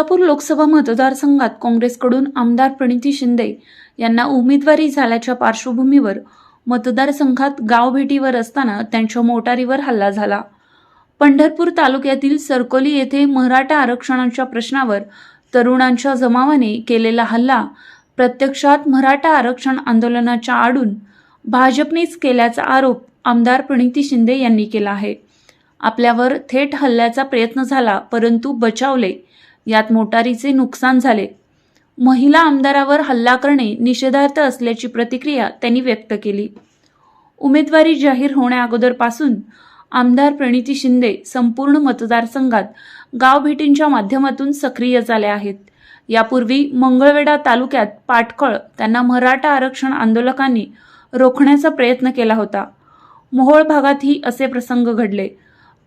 सोलापूर लोकसभा मतदारसंघात काँग्रेसकडून आमदार प्रणिती शिंदे यांना उमेदवारी झाल्याच्या पार्श्वभूमीवर मतदारसंघात गावभेटीवर असताना त्यांच्या मोटारीवर हल्ला झाला. पंढरपूर तालुक्यातील सरकोली येथे मराठा आरक्षणाच्या प्रश्नावर तरुणांच्या जमावाने केलेला हल्ला प्रत्यक्षात मराठा आरक्षण आंदोलनाच्या आडून भाजपनेच केल्याचा आरोप आमदार प्रणिती शिंदे यांनी केला आहे. आपल्यावर थेट हल्ल्याचा प्रयत्न झाला परंतु बचावले यात मोटारीचे नुकसान झाले. महिला आमदारावर हल्ला करणे निषेधार्थ असल्याची प्रतिक्रिया त्यांनी व्यक्त केली. उमेदवारी जाहीर होण्याअगोदरपासून आमदार प्रणिती शिंदे संपूर्ण मतदारसंघात गावभेटींच्या माध्यमातून सक्रिय झाल्या आहेत. यापूर्वी मंगळवेढा तालुक्यात पाटकळ त्यांना मराठा आरक्षण आंदोलकांनी रोखण्याचा प्रयत्न केला होता. मोहोळ भागातही असे प्रसंग घडले.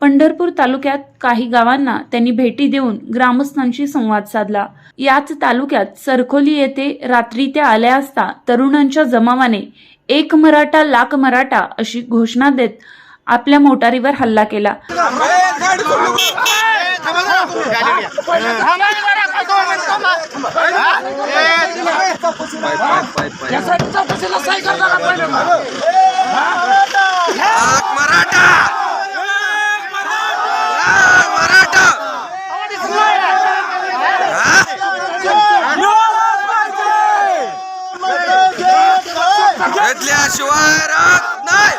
पंढरपूर तालुक्यात काही गावांना त्यांनी भेटी देऊन ग्रामस्थांशी संवाद साधला. याच तालुक्यात सरखोली येथे रात्री त्या आल्या असता तरुणांच्या जमावाने एक मराठा लाख मराठा अशी घोषणा देत आपल्या मोटारीवर हल्ला केला लाख मराठा लाख मराठा घेतल्याशिवाय राहत नाही?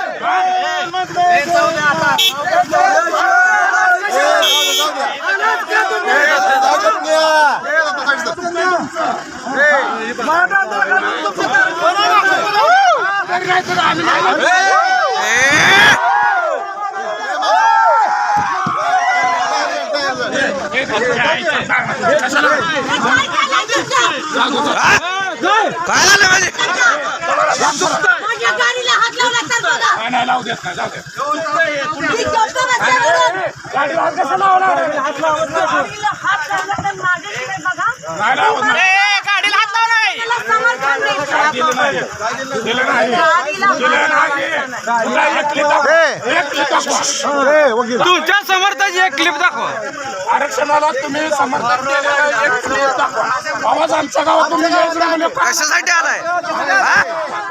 काय झालं म्हणजे माझ्या गाडीला हात लावला तर बघा. नाही लावू देत नाही जाऊ दे मी गप्प बसल्यावरून गाडीला हात लावला तर माझ्याकडे बघा. नाही लावू देत. गाडीला हात लावला त्याला समर्थन नाही. दिलं नाही. दिलं नाही. गाडीला हात दिलं नाही. तुला एक क्लिप दाखव. एक क्लिप दाखव. तुमच्या समर्थाची एक क्लिप दाखवा. आरक्षणाला तुम्ही समर्थन केलं एक क्लिप दाखवा. आवाज आमच्या गावात तुम्ही म्हणजे? कशासाठी आलाय? हा?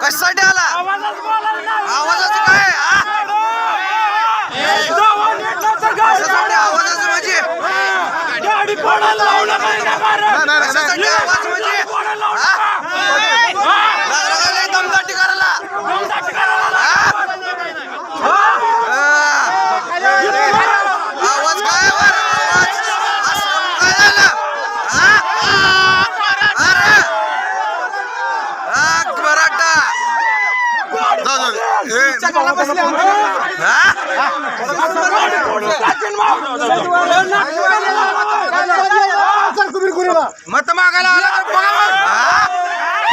कशासाठी आला आवाजाचं काय? आवाजाचं म्हणजे. कशासाठी आवाज म्हणजे हा? लागला का लय दमदाटी करायला हा? हा. आवाज काय वर आवाज असं काय झालं हा? अरे हा, मराठा हा? मत मागायला आला तर बघा मग.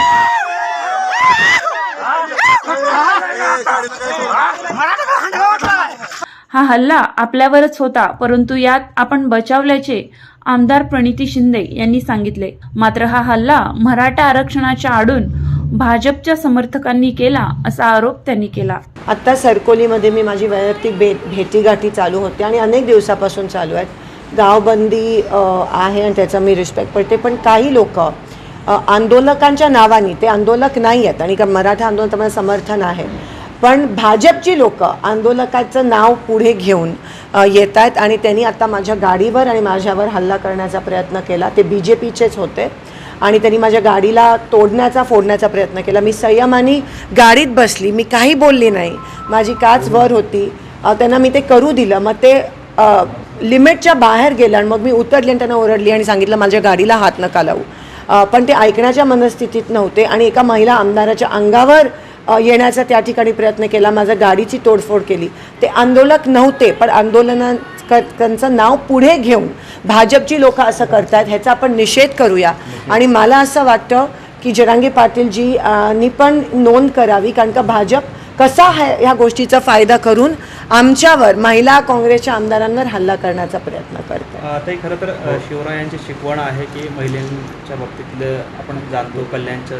हल्ला आपल्यावरच होता परंतु यात आपण बचावल्याचे आमदार प्रणिती शिंदे यांनी सांगितले. मात्र हा हल्ला मराठा आरक्षणाच्या आडून भाजपच्या समर्थकांनी केला असा आरोप त्यांनी केला. आत्ता सरकोलीमध्ये मी माझी वैयक्तिक भे भेटीगाठी चालू होते आणि अनेक दिवसापासून चालू आहेत. गावबंदी आहे आणि त्याचा मी रिस्पेक्ट करते. पण काही लोक आंदोलकांच्या नावाने ते आंदोलक नाही आहेत आणि मराठा आंदोलन समर्थन आहे. पण भाजपची लोक आंदोलकाचं नाव पुढे घेऊन येत आहेत आणि त्यांनी आता माझ्या गाडीवर आणि माझ्यावर हल्ला करण्याचा प्रयत्न केला. ते बी जे पीचेच होते. आणि त्यांनी माझ्या गाडीला तोडण्याचा फोडण्याचा प्रयत्न केला. मी संयमाने गाडीत बसली. मी काही बोलली नाही. माझी काच वर होती. त्यांना मी ते करू दिलं. मग ते लिमिटच्या बाहेर गेलं आणि मग मी उतरली आणि त्यांना ओरडली आणि सांगितलं माझ्या गाडीला हात नका लावू. पण ते ऐकण्याच्या मनस्थितीत नव्हते आणि एका महिला आमदाराच्या अंगावर येण्याचा त्या ठिकाणी प्रयत्न केला. माझ्या गाडीची तोडफोड केली. ते आंदोलक नव्हते पण आंदोलना त्यांचं नाव पुढे घेऊन भाजपची लोक असं करतात ह्याचा आपण निषेध करूया. आणि मला असं वाटतं की जरांगे पाटीलजी नी पण नोंद करावी कारण का भाजप कसा हा ह्या गोष्टीचा फायदा करून आमच्यावर महिला काँग्रेसच्या आमदारांवर हल्ला करण्याचा प्रयत्न करतात. ताई खरं तर अ, शिवरायांची शिकवण आहे की महिलांच्या बाबतीतलं आपण जाणतो कल्याणच्या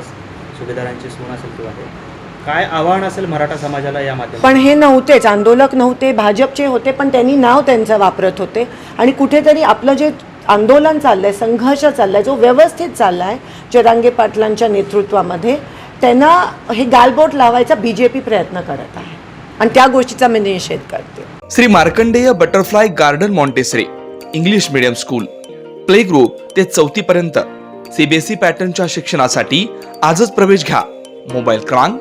सुभेदारांची सून असेल किंवा हे. काय आव्हान असेल मराठा समाजाला या माध्यमातून? पण हे नव्हतेच आंदोलक नव्हते भाजपचे होते पण त्यांनी नाव त्यांचं वापरत होते. आणि कुठेतरी आपलं जे आंदोलन चाललंय संघर्ष चाललाय जो व्यवस्थित चाललाय जरांगे पाटलांच्या नेतृत्वामध्ये त्यांना हे गालबोट लावायचा बी जे पी प्रयत्न करत आहे. आणि त्या गोष्टीचा मी निषेध करते. Shri Markandeya butterfly garden Montessori English medium school. Play group ते चौथी पर्यंत सीबीएसई पॅटर्नच्या शिक्षणासाठी आजच प्रवेश घ्या. मोबाईल क्रमांक